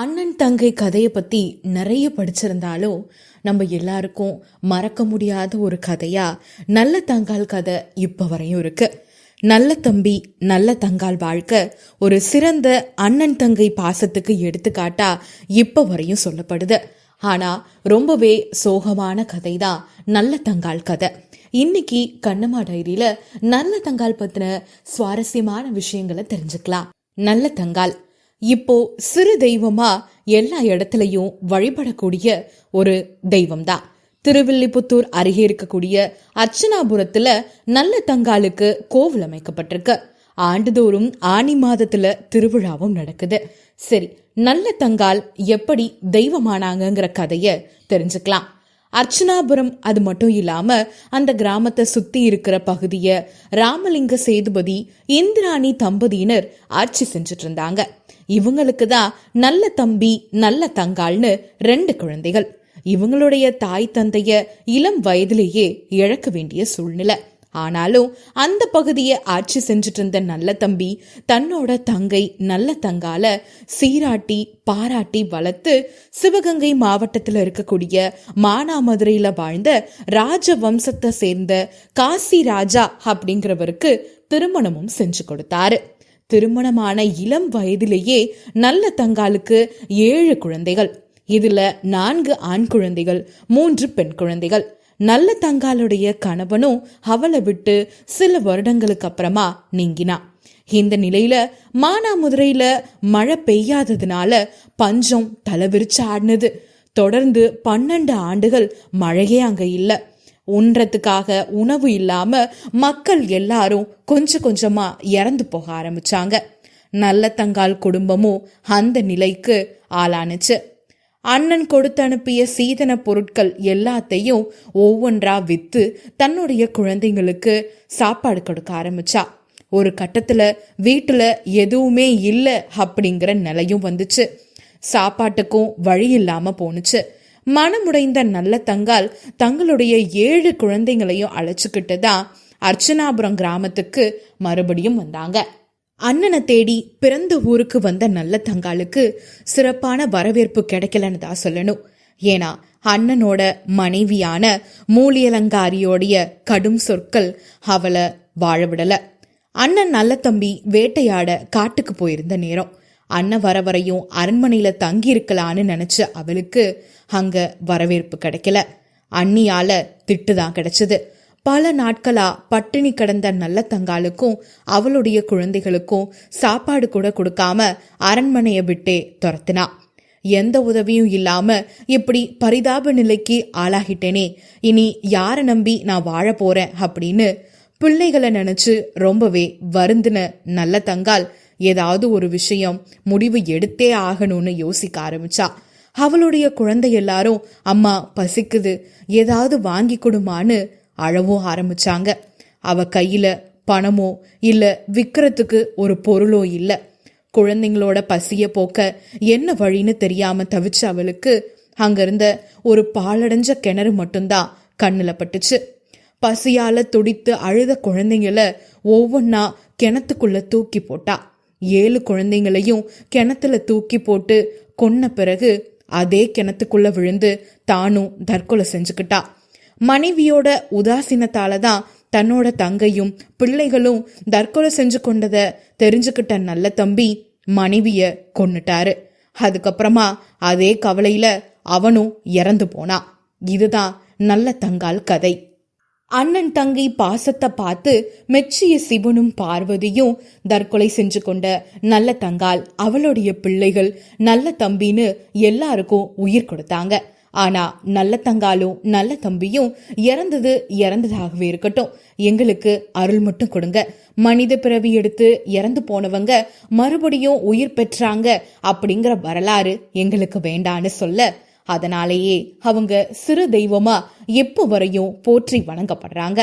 அண்ணன் தங்கை கதையை பற்றி நிறைய படிச்சிருந்தாலும் நம்ம எல்லாருக்கும் மறக்க முடியாத ஒரு கதையாக நல்ல தங்கால் கதை இப்போ வரையும் இருக்கு. நல்ல தம்பி நல்ல தங்கால் வாழ்க்கை ஒரு சிறந்த அண்ணன் தங்கை பாசத்துக்கு எடுத்துக்காட்டா இப்போ வரையும் சொல்லப்படுது. ஆனால் ரொம்பவே சோகமான கதை தான் நல்ல தங்கால் கதை. இன்னைக்கு கண்ணம்மா டைரியில நல்ல தங்கால் பற்றின சுவாரஸ்யமான விஷயங்களை தெரிஞ்சுக்கலாம். நல்ல தங்கால் இப்போ சிறு தெய்வமா எல்லா இடத்துலையும் வழிபடக்கூடிய ஒரு தெய்வம்தான். திருவில்லிபுத்தூர் அருகே இருக்கக்கூடிய அர்ச்சனாபுரத்துல நல்ல தங்காலுக்கு கோவில் அமைக்கப்பட்டிருக்கு. ஆண்டுதோறும் ஆனி மாதத்துல திருவிழாவும் நடக்குது. சரி நல்ல தங்கால் எப்படி தெய்வமானாங்கங்கிற கதைய தெரிஞ்சுக்கலாம். அர்ச்சனாபுரம் அது மட்டும் இல்லாம அந்த கிராமத்தை சுத்தி இருக்கிற பகுதிய ராமலிங்க சேதுபதி இந்திராணி தம்பதியினர் ஆட்சி செஞ்சுட்டு இருந்தாங்க இவங்களுக்கு தான் நல்ல தம்பி நல்ல தங்காள்னு ரெண்டு குழந்தைகள். இவங்களுடைய தாய் தந்தைய இளம் வயதிலேயே இழக்க வேண்டிய சூழ்நிலை. ஆனாலும் அந்த பகுதியை ஆட்சி செஞ்சுட்டு இருந்த நல்ல தம்பி தன்னோட தங்கை நல்ல தங்கால சீராட்டி பாராட்டி வளர்த்து சிவகங்கை மாவட்டத்தில் இருக்கக்கூடிய மானாமதுரையில வாழ்ந்த ராஜ வம்சத்தை சேர்ந்த காசி ராஜா அப்படிங்கிறவருக்கு திருமணமும் செஞ்சு கொடுத்தாரு. திருமணமான இளம் வயதிலேயே நல்ல தங்காலுக்கு ஏழு குழந்தைகள். இதுல நான்கு ஆண் குழந்தைகள் மூன்று பெண் குழந்தைகள். நல்ல தங்காலுடைய கணவனும் அவளை விட்டு சில வருடங்களுக்கு அப்புறமா நீங்கினா இந்த நிலையில மானாமதுரையில மழை பெய்யாததுனால பஞ்சம் தலைவிரிச்சு ஆடினது. தொடர்ந்து பன்னெண்டு ஆண்டுகள் மழையே அங்க இல்லை. உண்றதுக்காக உணவு இல்லாம மக்கள் எல்லாரும் கொஞ்சம் கொஞ்சமா இறந்து போக ஆரம்பிச்சாங்க. நல்ல தங்கால் குடும்பமும் அந்த நிலைக்கு ஆளானுச்சு. அண்ணன் கொடுத்து அனுப்பிய சீதன பொருட்கள் எல்லாத்தையும் ஒவ்வொன்றா வித்து தன்னுடைய குழந்தைங்களுக்கு சாப்பாடு கொடுக்க ஆரம்பிச்சா. ஒரு கட்டத்துல வீட்டுல எதுவுமே இல்லை அப்படிங்கிற நிலையும் வந்துச்சு. சாப்பாட்டுக்கும் வழி இல்லாம போனுச்சு மனமுடைந்த நல்ல தங்கால் தங்களுடைய ஏழு குழந்தைங்களையும் அழைச்சுக்கிட்டு தான் அர்ச்சனாபுரம் கிராமத்துக்கு மறுபடியும் வந்தாங்க. அண்ணனை தேடி பிறந்த ஊருக்கு வந்த நல்ல தங்காளுக்கு சிறப்பான வரவேற்பு கிடைக்கலன்னு தான் சொல்லணும். ஏன்னா அண்ணனோட மனைவியான மூலியலங்காரியோடைய கடும் சொற்கள் அவளை வாழ விடல. அண்ணன் நல்ல தம்பி வேட்டையாட காட்டுக்கு போயிருந்த நேரம். அண்ணன் வர வரையும் அரண்மனையில தங்கி இருக்கலான்னு நினைச்ச அவளுக்கு அங்க வரவேற்பு கிடைக்கல. அண்ணியால திட்டு தான் கிடைச்சது. பல நாட்களா பட்டினி கிடந்த நல்ல தங்காளுக்கும் அவளுடைய குழந்தைகளுக்கும் சாப்பாடு கூட கொடுக்காம அரண்மனையை விட்டே துரத்தினா. எந்த உதவியும் இல்லாம இப்படி பரிதாப நிலைக்கு ஆளாகிட்டேனே. இனி யாரை நம்பி நான் வாழ போறேன் அப்படின்னு பிள்ளைகளை நினைச்சு ரொம்பவே வருந்தின நல்ல தங்கால் ஏதாவது ஒரு விஷயம் முடிவு எடுத்தே ஆகணும்னு யோசிக்க ஆரம்பிச்சா. அவளுடைய குழந்தை எல்லாரும் அம்மா பசிக்குது. ஏதாவது வாங்கி கொடுமான்னு அழவும் ஆரம்பிச்சாங்க. அவ கையில பணமோ இல்ல விற்கிறதுக்கு ஒரு பொருளோ இல்ல. குழந்தைங்களோட பசிய போக்க என்ன வழின்னு தெரியாம தவிச்ச அவளுக்கு அங்கிருந்த ஒரு பாலடைஞ்ச கிணறு மட்டும்தான் கண்ணில் பட்டுச்சு. பசியால துடித்து அழுத குழந்தைங்கள ஒவ்வொன்னா கிணத்துக்குள்ள தூக்கி போட்டா. ஏழு குழந்தைங்களையும் கிணத்துல தூக்கி போட்டு கொன்ன பிறகு அதே கிணத்துக்குள்ள விழுந்து தானும் தற்கொலை செஞ்சுக்கிட்டா. மனைவியோட உதாசீனத்தால தான் தன்னோட தங்கையும் பிள்ளைகளும் தற்கொலை செஞ்சு கொண்டதை தெரிஞ்சுக்கிட்ட நல்ல தம்பி மனைவிய கொன்னுட்டாரு. அதுக்கப்புறமா அதே கவலையில அவனும் இறந்து போனான் இதுதான் நல்ல தங்கால் கதை. அண்ணன் தங்கை பாசத்தை பார்த்து மெச்சிய சிவனும் பார்வதியும் தற்கொலை செஞ்சு கொண்ட நல்ல தங்கால் அவளுடைய பிள்ளைகள் நல்ல தம்பின்னு எல்லாருக்கும் உயிர் கொடுத்தாங்க. ஆனா நல்ல தங்காலும் நல்ல தம்பியும் இறந்தது இறந்ததாகவே இருக்கட்டும். எங்களுக்கு அருள் மட்டும் கொடுங்க. மனித பிறவி எடுத்து இறந்து போனவங்க மறுபடியும் உயிர் பெற்றாங்க அப்படிங்கிற வரலாறு எங்களுக்கு வேண்டான்னு சொல்ல. அதனாலேயே அவங்க சிறு தெய்வமா எப்போ வரையும் போற்றி வணங்கப்படுறாங்க.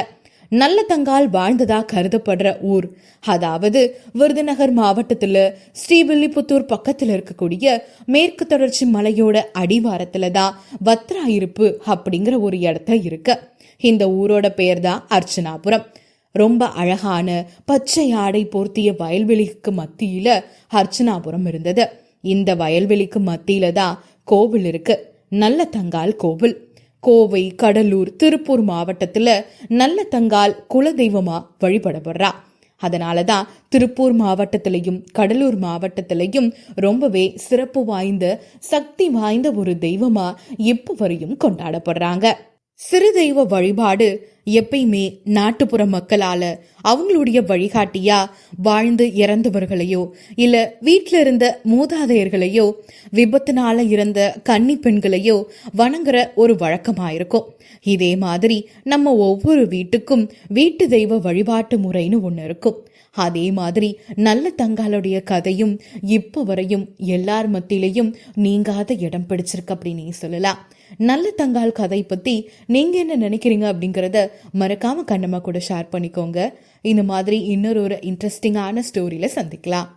நல்லதங்கால் வாழ்ந்ததா கருதப்படுற ஊர். அதாவது விருதுநகர் மாவட்டத்தில் ஸ்ரீவில்லிபுத்தூர் பக்கத்தில் இருக்கக்கூடிய மேற்கு தொடர்ச்சி மலையோட அடிவாரத்தில் தான் வத்ரா இருப்பு அப்படிங்கிற ஒரு இடத்த இருக்கு. இந்த ஊரோட பெயர் தான் அர்ச்சனாபுரம். ரொம்ப அழகான பச்சை ஆடை போர்த்திய வயல்வெளிக்கு மத்தியில அர்ச்சனாபுரம் இருந்தது. இந்த வயல்வெளிக்கு மத்தியில தான் கோவில் இருக்கு. நல்ல தங்கால் கோவில். கோவை கடலூர் திருப்பூர் மாவட்டத்தில் நல்ல தங்கால் குலதெய்வமா வழிபடப்படுறா. அதனால தான் திருப்பூர் மாவட்டத்திலையும் கடலூர் மாவட்டத்திலையும் ரொம்பவே சிறப்பு வாய்ந்த சக்தி வாய்ந்த ஒரு தெய்வமா இப்போ வரையும் கொண்டாடப்படுறாங்க. சிறு தெய்வ வழிபாடு எப்பயுமே நாட்டுப்புற மக்களால அவங்களுடைய வழிகாட்டியா வாழ்ந்து இறந்தவர்களையோ இல்ல வீட்டில இருந்த மூதாதையர்களையோ விபத்துனால இருந்த கன்னி பெண்களையோ வணங்குற ஒரு வழக்கமாயிருக்கும். இதே மாதிரி நம்ம ஒவ்வொரு வீட்டுக்கும் வீட்டு தெய்வ வழிபாட்டு முறைன்னு ஒன்று இருக்கும். அதே மாதிரி நல்ல தங்காளுடைய கதையும் இப்போ வரையும் எல்லார் மத்தியிலையும் நீங்காத இடம் பிடிச்சிருக்கு அப்படின்னு சொல்லலாம். நல்ல தங்கால் கதை பற்றி நீங்கள் என்ன நினைக்கிறீங்க அப்படிங்கிறத மறக்காம கண்ணம்மா கூட ஷேர் பண்ணிக்கோங்க. இந்த மாதிரி இன்னொரு ஒரு இன்ட்ரெஸ்டிங்கான ஸ்டோரியில் சந்திக்கலாம்.